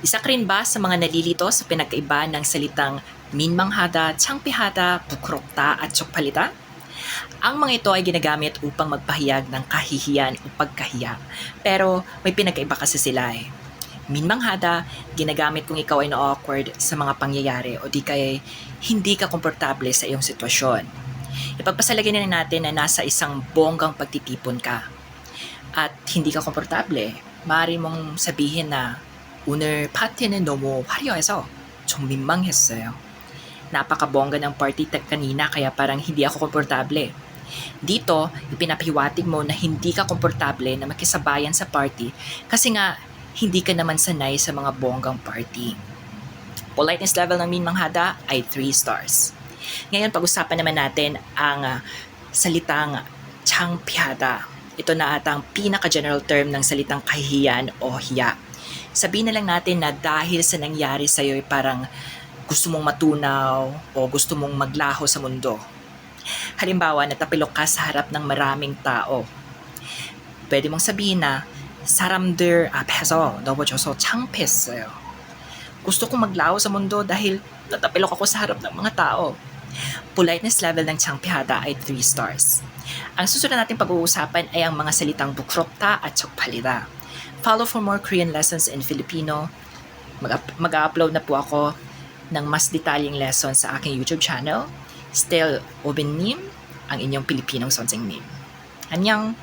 Isa ka rin ba sa mga nalilito sa pinagkaiba ng salitang minmanghada, tsangpihada, bukrokta at tsokpalita? Ang mga ito ay ginagamit upang magpahayag ng kahihiyan o pagkahiya. Pero may pinagkaiba kasi sila eh. Minmanghada, ginagamit kung ikaw ay na-awkward sa mga pangyayari o di kaya hindi ka komportable sa iyong sitwasyon. Ipagpasalagay na natin na nasa isang bonggang pagtitipon ka at hindi ka komportable. Maaari mong sabihin na 오늘 파티는 너무 화려해서 좀 민망했어요. napakabongga ng party tag kanina kaya parang hindi ako komportable. Dito, ipinapahiwatig mo na hindi ka komportable na makisabayan sa party kasi nga hindi ka naman sanay sa mga bonggang party. Politeness level ng Min Manghada ay 3 stars. Ngayon, pag-usapan naman natin ang ah, salitang Changpiada. Ito na atang pinaka-general term ng salitang kahihiyan o hiya. Sabihin na lang natin na dahil sa nangyari sa'yo ay parang gusto mong matunaw o gusto mong maglaho sa mundo. Halimbawa, natapilok ka sa harap ng maraming tao. Pwede mong sabihin na 사람들 앞에서 넘어져서 창피했어요. Gusto kong maglaho sa mundo dahil natapilok ako sa harap ng mga tao. Politeness level ng Changpihada ay 3 stars. Ang susunod nating pag-uusapan ay ang mga salitang bukrokta at chokpalida. Follow for more Korean lessons in Filipino. Mag- mag-upload na po ako ng mas detalyeng lesson sa aking YouTube channel. Still, Obin Nim, ang inyong Pilipinong Sonseng Nim. Anyang!